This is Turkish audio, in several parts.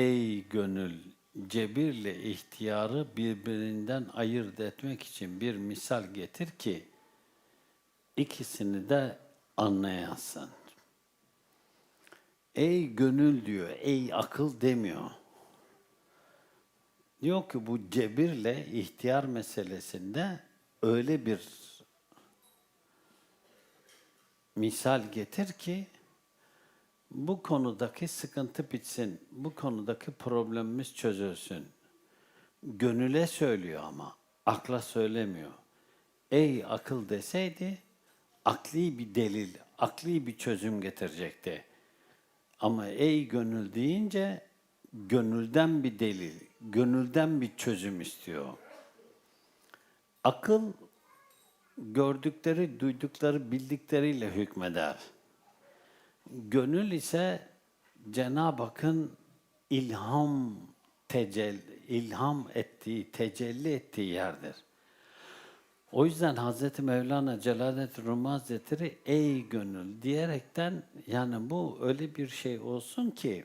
Ey gönül, cebirle ihtiyarı birbirinden ayırt etmek için bir misal getir ki ikisini de anlayasın. Ey gönül diyor, ey akıl demiyor. Diyor ki bu cebirle ihtiyar meselesinde öyle bir misal getir ki bu konudaki sıkıntı bitsin, bu konudaki problemimiz çözülsün. Gönüle söylüyor ama, akla söylemiyor. Ey akıl deseydi, akli bir delil, akli bir çözüm getirecekti. Ama ey gönül deyince, gönülden bir delil, gönülden bir çözüm istiyor. Akıl, gördükleri, duydukları, bildikleriyle hükmeder. Gönül ise Cenab-ı Hakk'ın ilham tecelli, ilham ettiği, tecelli ettiği yerdir. O yüzden Hazreti Mevlana Celaleddin Rumi Hazretleri ey gönül diyerekten yani bu öyle bir şey olsun ki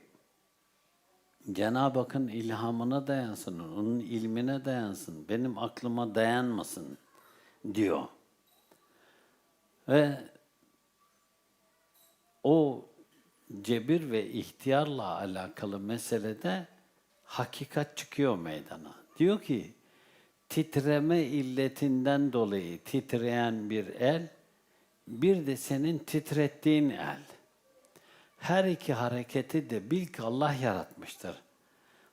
Cenab-ı Hakk'ın ilhamına dayansın, onun ilmine dayansın, benim aklıma dayanmasın diyor. Ve o cebir ve ihtiyarla alakalı meselede hakikat çıkıyor meydana. Diyor ki, titreme illetinden dolayı titreyen bir el, bir de senin titrettiğin el. Her iki hareketi de bil ki Allah yaratmıştır.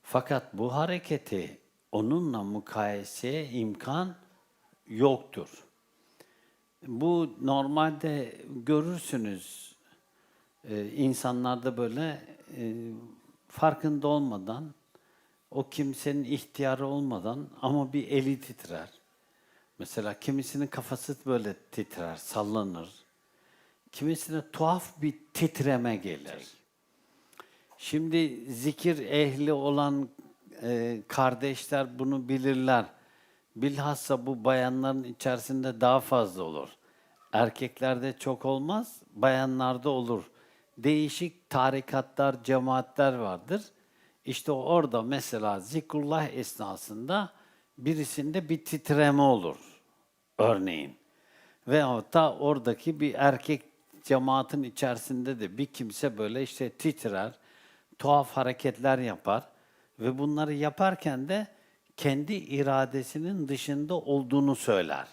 Fakat bu hareketi onunla mukayeseye imkan yoktur. Bu normalde görürsünüz e, insanlarda böyle e, farkında olmadan o kimsenin ihtiyarı olmadan ama bir eli titrer. Mesela kimisinin kafası böyle titrer, sallanır. Kimisine tuhaf bir titreme gelir. Şimdi zikir ehli olan e, kardeşler bunu bilirler. Bilhassa bu bayanların içerisinde daha fazla olur. Erkeklerde çok olmaz, bayanlarda olur. Değişik tarikatlar, cemaatler vardır. İşte orada mesela zikrullah esnasında birisinde bir titreme olur örneğin. Veyahut da oradaki bir erkek cemaatin içerisinde de bir kimse böyle işte titrer, tuhaf hareketler yapar ve bunları yaparken de kendi iradesinin dışında olduğunu söyler.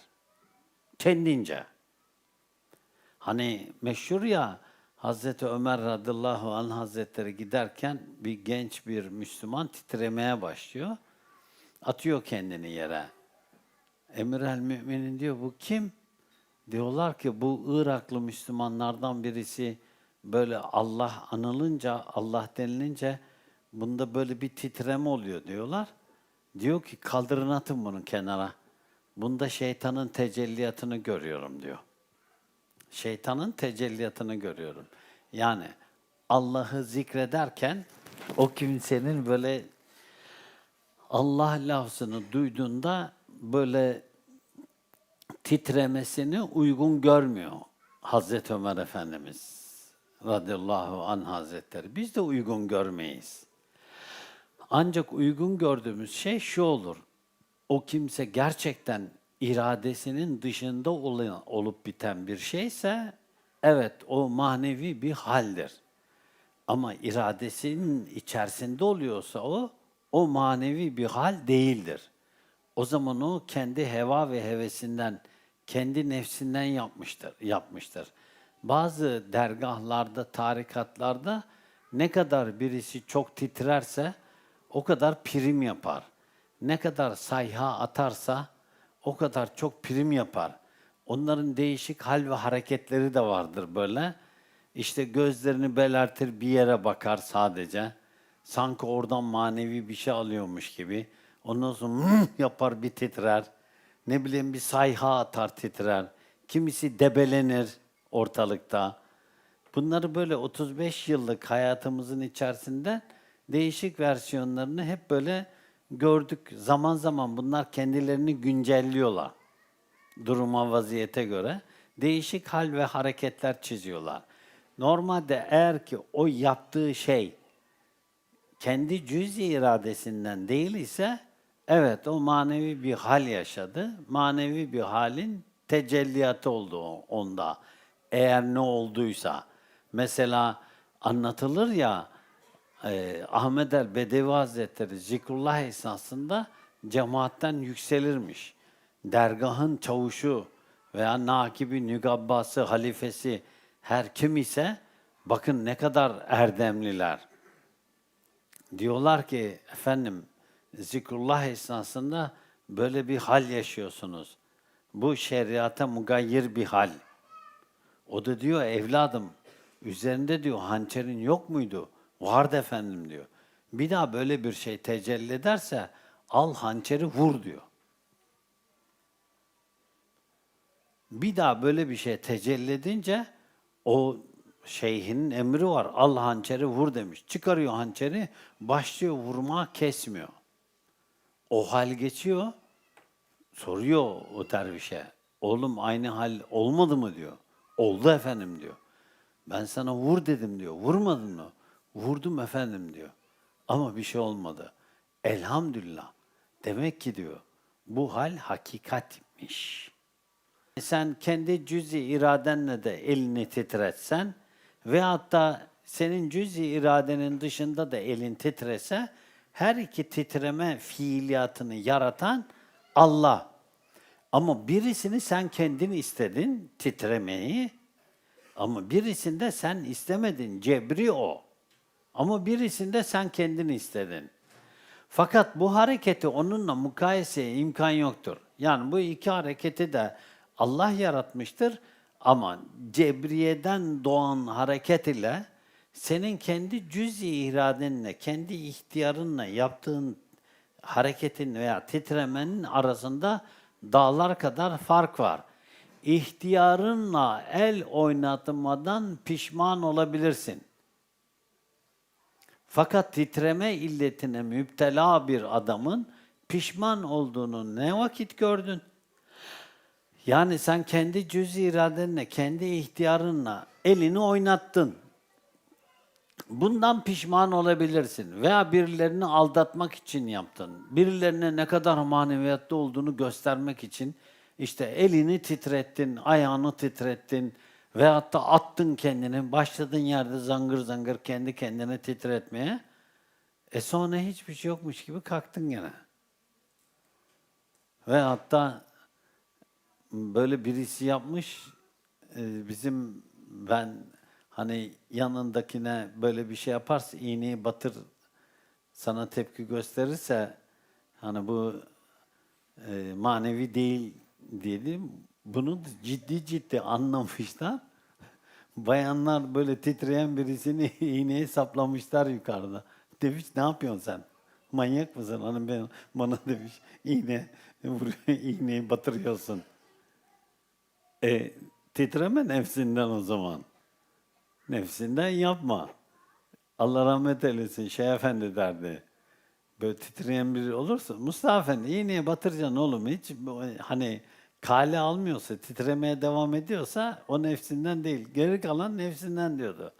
Kendince. Hani meşhur ya Hazreti Ömer radıyallahu anh hazretleri giderken bir genç bir Müslüman titremeye başlıyor. Atıyor kendini yere. Emir el müminin diyor bu kim? Diyorlar ki bu Iraklı Müslümanlardan birisi böyle Allah anılınca, Allah denilince bunda böyle bir titreme oluyor diyorlar. Diyor ki kaldırın atın bunu kenara. Bunda şeytanın tecelliyatını görüyorum diyor. Şeytanın tecelliyatını görüyorum. Yani Allah'ı zikrederken o kimsenin böyle Allah lafzını duyduğunda böyle titremesini uygun görmüyor Hazreti Ömer Efendimiz radıyallahu anh hazretleri. Biz de uygun görmeyiz. Ancak uygun gördüğümüz şey şu olur. O kimse gerçekten iradesinin dışında olup biten bir şeyse evet o manevi bir haldir. Ama iradesinin içerisinde oluyorsa o o manevi bir hal değildir. O zaman o kendi heva ve hevesinden, kendi nefsinden yapmıştır, yapmıştır. Bazı dergahlarda, tarikatlarda ne kadar birisi çok titrerse o kadar prim yapar. Ne kadar sayha atarsa o kadar çok prim yapar. Onların değişik hal ve hareketleri de vardır böyle. İşte gözlerini belertir bir yere bakar sadece. Sanki oradan manevi bir şey alıyormuş gibi. Ondan sonra "Hıh!" yapar bir titrer. Ne bileyim bir sayha atar titrer. Kimisi debelenir ortalıkta. Bunları böyle 35 yıllık hayatımızın içerisinde değişik versiyonlarını hep böyle gördük. Zaman zaman bunlar kendilerini güncelliyorlar. Duruma, vaziyete göre. Değişik hal ve hareketler çiziyorlar. Normalde eğer ki o yaptığı şey kendi cüz-i iradesinden değil ise evet o manevi bir hal yaşadı. Manevi bir halin tecelliyatı oldu onda. Eğer ne olduysa. Mesela anlatılır ya e, Ahmet el Bedevi Hazretleri zikrullah esnasında cemaatten yükselirmiş. Dergahın çavuşu veya nakibi, nügabbası, halifesi her kim ise bakın ne kadar erdemliler. Diyorlar ki efendim zikrullah esnasında böyle bir hal yaşıyorsunuz. Bu şeriata mugayyir bir hal. O da diyor evladım üzerinde diyor hançerin yok muydu? Vardı efendim diyor. Bir daha böyle bir şey tecelli ederse al hançeri vur diyor. Bir daha böyle bir şey tecelli edince o şeyhinin emri var. Al hançeri vur demiş. Çıkarıyor hançeri, başlıyor vurma kesmiyor. O hal geçiyor. Soruyor o dervişe. Oğlum aynı hal olmadı mı diyor. Oldu efendim diyor. Ben sana vur dedim diyor. Vurmadın mı? Vurdum efendim diyor. Ama bir şey olmadı. Elhamdülillah. Demek ki diyor bu hal hakikatmiş. Sen kendi cüz-i iradenle de elini titretsen ve hatta senin cüz-i iradenin dışında da elin titrese her iki titreme fiiliyatını yaratan Allah. Ama birisini sen kendin istedin titremeyi ama birisinde sen istemedin cebri o. Ama birisinde sen kendin istedin. Fakat bu hareketi onunla mukayeseye imkan yoktur. Yani bu iki hareketi de Allah yaratmıştır ama cebriyeden doğan hareket ile senin kendi cüz-i iradenle, kendi ihtiyarınla yaptığın hareketin veya titremenin arasında dağlar kadar fark var. İhtiyarınla el oynatmadan pişman olabilirsin. Fakat titreme illetine müptela bir adamın pişman olduğunu ne vakit gördün? Yani sen kendi cüz-i iradenle, kendi ihtiyarınla elini oynattın. Bundan pişman olabilirsin veya birilerini aldatmak için yaptın. Birilerine ne kadar maneviyatta olduğunu göstermek için işte elini titrettin, ayağını titrettin veyahut da attın kendini, başladın yerde zangır zangır kendi kendine titretmeye. E sonra hiçbir şey yokmuş gibi kalktın gene. Ve hatta böyle birisi yapmış e, bizim ben hani yanındakine böyle bir şey yaparsa iğneyi batır sana tepki gösterirse hani bu e, manevi değil dedim. Bunu ciddi ciddi anlamışlar. Bayanlar böyle titreyen birisini iğneye saplamışlar yukarıda. Demiş ne yapıyorsun sen? Manyak mısın? Hanım ben bana demiş iğne vuruyor, iğneyi batırıyorsun. E, titreme nefsinden o zaman. Nefsinden yapma. Allah rahmet eylesin Şeyh Efendi derdi. Böyle titreyen biri olursa Mustafa Efendi iğneye batıracaksın oğlum hiç hani kale almıyorsa titremeye devam ediyorsa o nefsinden değil. Geri kalan nefsinden diyordu.